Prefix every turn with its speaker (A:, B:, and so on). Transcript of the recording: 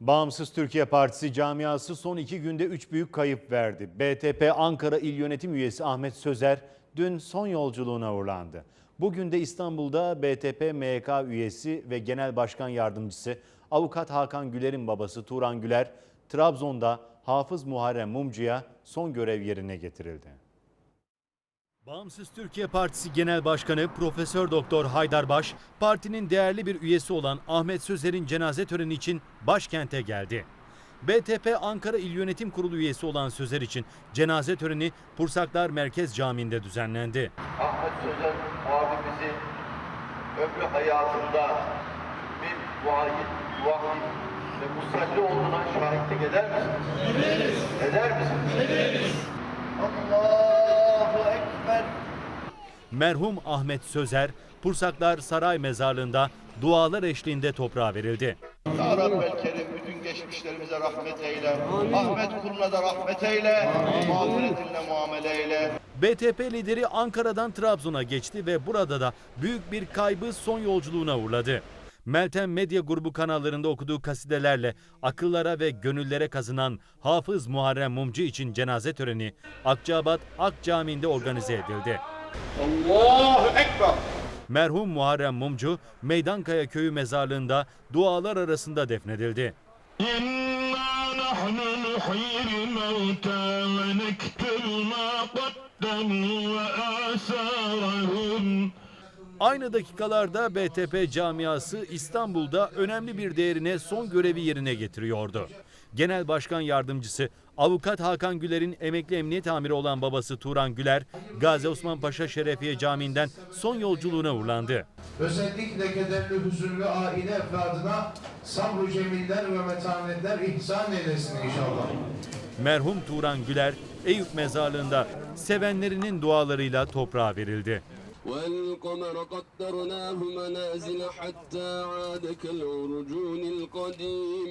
A: Bağımsız Türkiye Partisi camiası son iki günde üç büyük kayıp verdi. BTP Ankara İl Yönetim Üyesi Ahmet Sözer dün son yolculuğuna uğurlandı. Bugün de İstanbul'da BTP MYK üyesi ve Genel Başkan Yardımcısı Avukat Hakan Güler'in babası Turan Güler, Trabzon'da Hafız Muharrem Mumcu'ya son görev yerine getirildi. Bağımsız Türkiye Partisi Genel Başkanı Profesör Doktor Haydar Baş, partinin değerli bir üyesi olan Ahmet Sözer'in cenaze töreni için başkente geldi. BTP Ankara İl Yönetim Kurulu üyesi olan Sözer için cenaze töreni Pursaklar Merkez Camii'nde düzenlendi.
B: Ahmet Sözen abimizin ömrü hayatında bir vahid, vahid ve musalli olduğuna şahitlik eder misiniz? Ederiz. Eder misiniz? Ederiz. Ekber.
A: Merhum Ahmet Sözer, Pursaklar Saray Mezarlığı'nda dualar eşliğinde toprağa verildi.
B: Ya Rabbel Kerim bütün geçmişlerimize rahmet eyle. Ahmet kuluna da rahmet eyle. Mağfiretinle muamele eyle.
A: BTP lideri Ankara'dan Trabzon'a geçti ve burada da büyük bir kaybı son yolculuğuna uğurladı. Meltem Medya Grubu kanallarında okuduğu kasidelerle akıllara ve gönüllere kazınan Hafız Muharrem Mumcu için cenaze töreni Akçabat Ak Camii'nde organize edildi.
B: Allahu Ekber.
A: Merhum Muharrem Mumcu, Meydankaya Köyü mezarlığında dualar arasında defnedildi. Aynı dakikalarda BTP camiası İstanbul'da önemli bir değerine son görevi yerine getiriyordu. Genel Başkan Yardımcısı Avukat Hakan Güler'in emekli emniyet amiri olan babası Turan Güler, Gazi Osman Paşa Şerefiye Camii'nden son yolculuğuna uğurlandı.
C: Özellikle kederli, hüzünlü aile efradına sabr-ı cemiller ve metanetler ihsan eylesin inşallah.
A: Merhum Turan Güler, Eyüp Mezarlığı'nda sevenlerinin dualarıyla toprağa verildi.
D: والقمر قدرناه منازل حتى عاد كالعرجون القديم